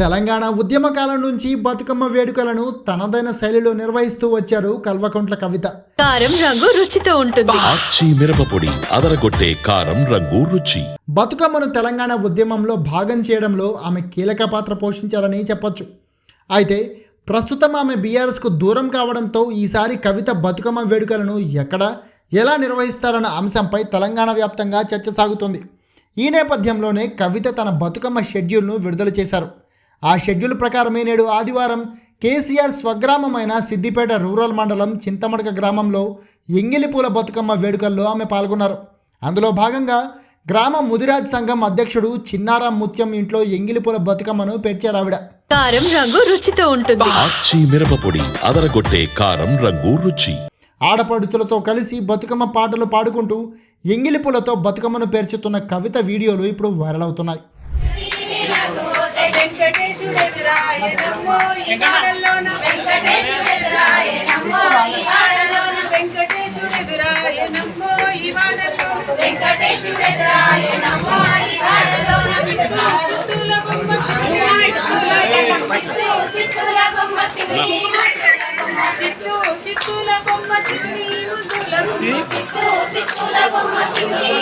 తెలంగాణ ఉద్యమ కాలం నుంచి బతుకమ్మ వేడుకలను తనదైన శైలిలో నిర్వహిస్తూ వచ్చారు కల్వకుంట్ల కవిత. కారం రంగు రుచితో ఉంటుంది. మిరపపొడి అదరగొట్టే కారం రంగు రుచి. బతుకమ్మను తెలంగాణ ఉద్యమంలో భాగం చేయడంలో ఆమె కీలక పాత్ర పోషించారని చెప్పొచ్చు. అయితే ప్రస్తుతం ఆమె బీఆర్ఎస్కు దూరం కావడంతో ఈసారి కవిత బతుకమ్మ వేడుకలను ఎక్కడ ఎలా నిర్వహిస్తారన్న అంశంపై తెలంగాణ వ్యాప్తంగా చర్చ సాగుతోంది. ఈ నేపథ్యంలోనే కవిత తన బతుకమ్మ షెడ్యూల్ను విడుదల చేశారు. ఆ షెడ్యూల్ ప్రకారమే నేడు ఆదివారం కేసీఆర్ స్వగ్రామమైన సిద్దిపేట రూరల్ మండలం చింతమడక గ్రామంలో ఎంగిలిపూల బతుకమ్మ వేడుకల్లో ఆమె పాల్గొన్నారు. అందులో భాగంగా గ్రామ ముదిరాజ్ సంఘం అధ్యక్షుడు చిన్నారాం ముత్యం ఇంట్లో ఎంగిలిపూల బతుకమ్మను పేర్చారు ఆవిడ కారం రంగు రుచితో ఉంటుంది. ఆచి మిరపపొడి అదరగొట్టే కారం రంగు రుచి. ఆడపడుచులతో కలిసి బతుకమ్మ పాటలు పాడుకుంటూ ఎంగిలిపులతో బతుకమ్మను పేర్చుతున్న కవిత వీడియోలు ఇప్పుడు వైరల్ అవుతున్నాయి. చిత్తూల చిత్తూల బొమ్మ చిత్తూల బొమ్మ. శివుని